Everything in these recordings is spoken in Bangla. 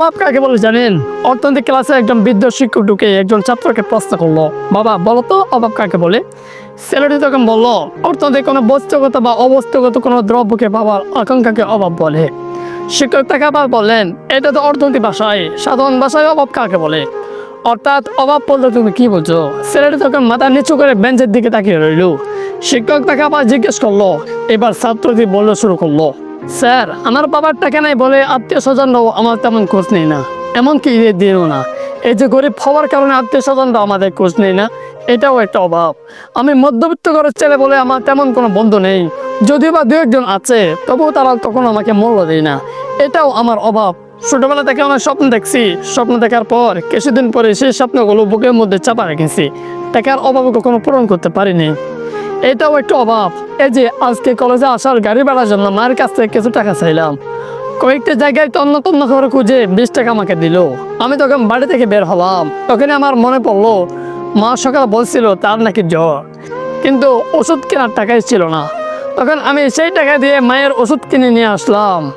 অভাব কাকে বলে জানেন? অর্থনৈতিক ক্লাসে একজন বৃদ্ধ শিক্ষক ঢুকে একজন ছাত্রকে প্রশ্ন করল, বাবা, বলো তো অভাব কাকে বলে? ছেলেটি তখন বলল অর্থনৈতিক কোনো বস্তুগত বা অবস্তুগত কোনো দ্রব্যকে বাবার আকাঙ্ক্ষাকে অভাব বলে। শিক্ষক তাকে আবার বললেন, এটা তো অর্থনৈতিক ভাষায়, সাধারণ ভাষায় অভাব কাকে বলে? অর্থাৎ অভাব বলতে তুমি কি বলছো? ছেলেটি তখন মাথা নিচু করে বেঞ্চের দিকে তাকিয়ে রইল। শিক্ষক তাকে আবার জিজ্ঞেস করল, এবার ছাত্রটি বলল শুরু করল স্যার, আমার বাবার টাকা নাই বলে আত্মীয় স্বজনরাও আমার তেমন খোঁজ নেই না। এমনকি ঈদের না। এই যে গরিব হওয়ার কারণে আত্মীয় স্বজনরা আমাদের খোঁজ নেই না, এটাও একটা অভাব। আমি মধ্যবিত্ত ঘরের ছেলে বলে আমার তেমন কোনো বন্ধু নেই। যদিও বা দু একজন আছে, তবুও তারা তখন আমাকে মূল্য দেয় না। এটাও আমার অভাব। ছোটবেলা থেকে আমার স্বপ্ন দেখছি। স্বপ্ন দেখার পর কিছুদিন পরে সেই স্বপ্নগুলো বুকের মধ্যে চাপা রেখেছি। টাকার অভাবে কখনো পূরণ করতে পারিনি। এটাও একটু অভাব। এই যে, আজকে কলেজে আসার গাড়ি ভাড়ার জন্য মায়ের কাছ থেকে কিছু টাকা চাইলাম। কয়েকটা জায়গায় তন্ন তন্ন করে খুঁজে বিশ টাকা আমাকে দিল। আমি তখন বাড়ি থেকে বের হলাম। তখন আমার মনে পড়ল, মা সকালে বলছিল, তার নাকি জ্বর। কিন্তু ওষুধ কেনার টাকাই ছিল না। তখন আমি সেই টাকা দিয়ে মায়ের ওষুধ কিনে নিয়ে আসলাম।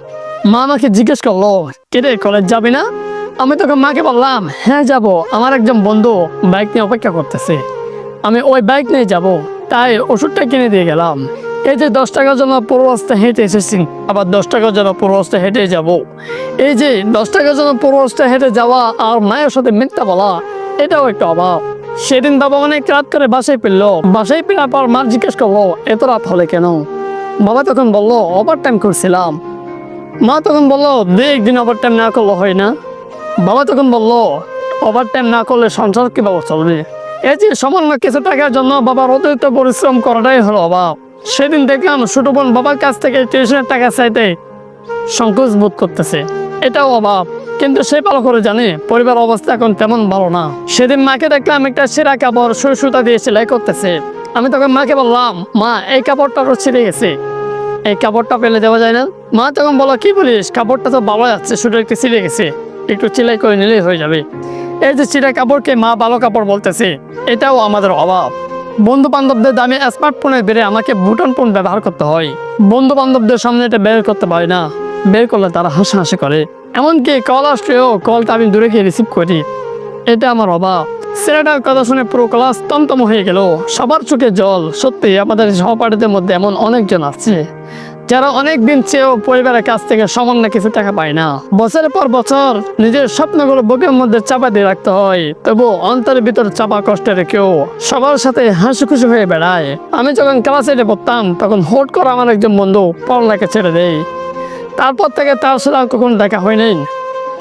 মা আমাকে জিজ্ঞেস করল কিরে কলেজ যাবি না? আমি তখন মাকে বললাম হ্যাঁ যাব। আমার একজন বন্ধু বাইক নিয়ে অপেক্ষা করতেছে। আমি ওই বাইক নিয়ে যাব। তাই ওষুধটা কিনে দিয়ে গেলাম। এই যে দশ টাকার জন্য পুরো রাস্তা হেঁটে এসেছি, আবার দশ টাকার জন্য পুরো রাস্তা হেঁটে যাব। এই যে দশ টাকার জন্য পুরো রাস্তা হেঁটে যাওয়া আর মায়ের সাথে মিথ্যা বলা, এটাও একটা অভাব। সেদিন বাবা অনেক রাত করে বাসায় ফিরলো। বাসায় ফেরার পর মা জিজ্ঞেস করল, এত রাত হলে কেন? বাবা তখন বলল ওভার টাইম করছিলাম। মা তখন বলল, দু, একদিন ওভার টাইম না করলে হয় না। বাবা তখন বলল ওভার টাইম না করলে সংসার কীভাবে চলবে এই যে সামান্য কিছু টাকার জন্য বাবার অতিরিক্ত পরিশ্রম করাটাই হলো অভাব। সেদিন দেখলাম ছোট বোন বাবার কাছ থেকে টিউশনের টাকা চাইতে সংকোচ বোধ করতেছে। এটাও অভাব। কিন্তু সে ভালো করে জানে, পরিবার অবস্থা এখন তেমন ভালো না। সেদিন মাকে দেখলাম একটা সেরা কাপড় সুই সুতা দিয়ে সেলাই করতেছে। আমি তখন মাকে বললাম, মা, এই কাপড়টা তো ছিঁড়ে গেছে। এই কাপড়টা পেলে দেওয়া যায় না? মা তখন বলো কি বলিস? কাপড়টা তো বাবা যাচ্ছে শুধু একটু ছিঁড়ে গেছে। একটু সেলাই করে নিলেই হয়ে যাবে। এই যে চিরা কাপড়কে মা ভালো কাপড় বলতেছে, এটাও আমাদের অভাব। বন্ধু বান্ধবদের দামে স্মার্টফোনের বেড়ে আমাকে বুটন ফোন ব্যবহার করতে হয়। বন্ধু বান্ধবদের সামনে এটা বের করতে পারি না। বের করলে তারা হাসাহাসি করে। এমনকি কল আসলেও কলটা আমি দূরে গিয়ে রিসিভ করি। এটা আমার অভাব। ছেলেটার কথা শুনে পুরো ক্লাস তন্তম হয়ে গেল। সবার চোখে জল। সত্যি, আমাদের সহপাঠীদের মধ্যে এমন অনেকজন আছে। যারা অনেক দিন চেয়েও পরিবারের কাছ থেকে সামান্য কিছু টাকা পায় না, বছরের পর বছর নিজের স্বপ্নগুলো বুকের মধ্যে চাপা দিয়ে রাখতে হয়। তবু অন্তরের ভিতর চাপা কষ্ট রেখেও সবার সাথে হাসি খুশি হয়ে বেড়ায়। আমি যখন ক্লাস এইটে পড়তাম, তখন হোট করে আমার একজন বন্ধু পড়ালেখা ছেড়ে দেয়। তারপর থেকে তার সাথে আর কখনো দেখা হয়নি।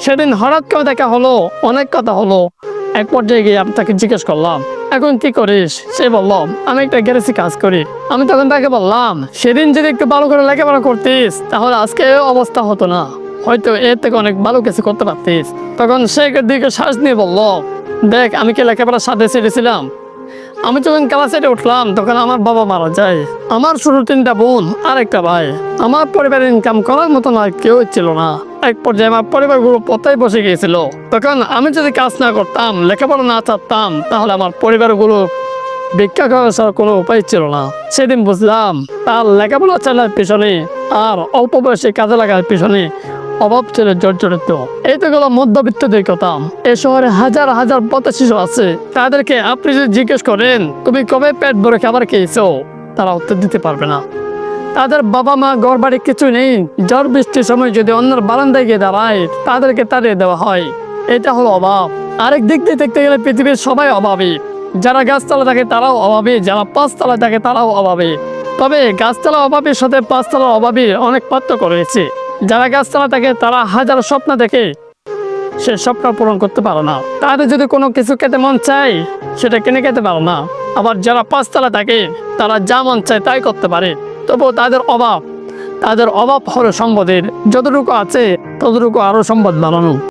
সেদিন হঠাৎ করে দেখা হলো, অনেক কথা হলো। এক পর্যায়ে গিয়ে আমি তাকে জিজ্ঞেস করলাম, এখন কি করিস? সে বললাম আমি একটা গ্যারেজে কাজ করি। আমি তখন তাকে বললাম, সেদিন যদি একটু ভালো করে লেখাপড়া করতিস, তাহলে আজকে অবস্থা হতো না। হয়তো এর থেকে অনেক ভালো কিছু করতে পারতিস। তখন সে দিকে শ্বাস নিয়ে বলল, দেখ, আমি কি লেখাপড়ার সাথে ছেড়েছিলাম? আমি যখন ক্লাসে উঠলাম, তখন আমার বাবা মারা যায়। আমার ছোট তিনটা বোন আর একটা ভাই। আমার পরিবারের ইনকাম করার মতন আর কেউ ছিল না। এক পর্যায়ে আমার পরিবারগুলো পতাই বসে গিয়েছিল। তখন আমি যদি কাজ না করতাম, লেখাপড়া না চাচ্তাম তাহলে আমার পরিবারগুলো ভিক্ষা করা ছাড়া কোনো উপায় ছিল না। সেদিন বুঝলাম, তার লেখাপড়া চালার পিছনে আর অল্প বয়সে কাজে লাগার পিছনে অভাব ছিল জর্জরিত। এই তো গেল মধ্যবিত্তদের কথা। এ শহরে হাজার হাজার পথ শিশু আছে। তাদেরকে আপনি যদি জিজ্ঞেস করেন, তুমি কবে পেট ভরে খাবার খেয়েছো? তারা উত্তর দিতে পারবে না। তাদের বাবা মা ঘর বাড়ি কিছু নেই। ঝড় বৃষ্টির সময় যদি অন্যের বারান্দায় গিয়ে দাঁড়ায়, তাদেরকে তাড়িয়ে দেওয়া হয়। এটা হলো অভাব। আরেক দিক দিয়ে দেখতে গেলে পৃথিবীর সবাই অভাবী। যারা গাছতলা থাকে তারাও অভাবী, যারা পাঁচতলা থাকে তারাও অভাবী। তবে গাছতলা অভাবীর সাথে পাঁচতলা অভাবীর অনেক পার্থক্য রয়েছে। যারা গাছতলা থাকে তারা হাজার স্বপ্ন দেখে সে স্বপ্ন পূরণ করতে পারে না। তাদের যদি কোনো কিছু খেতে মন চায়, সেটা কিনে খেতে পারে না। আবার যারা পাঁচতলা থাকে, তারা যা মন চায় তাই করতে পারে। তবুও তাদের অভাব তাদের অভাব হলো সম্পদের যতটুকু আছে ততটুকু আরও সম্পদ বাড়ানো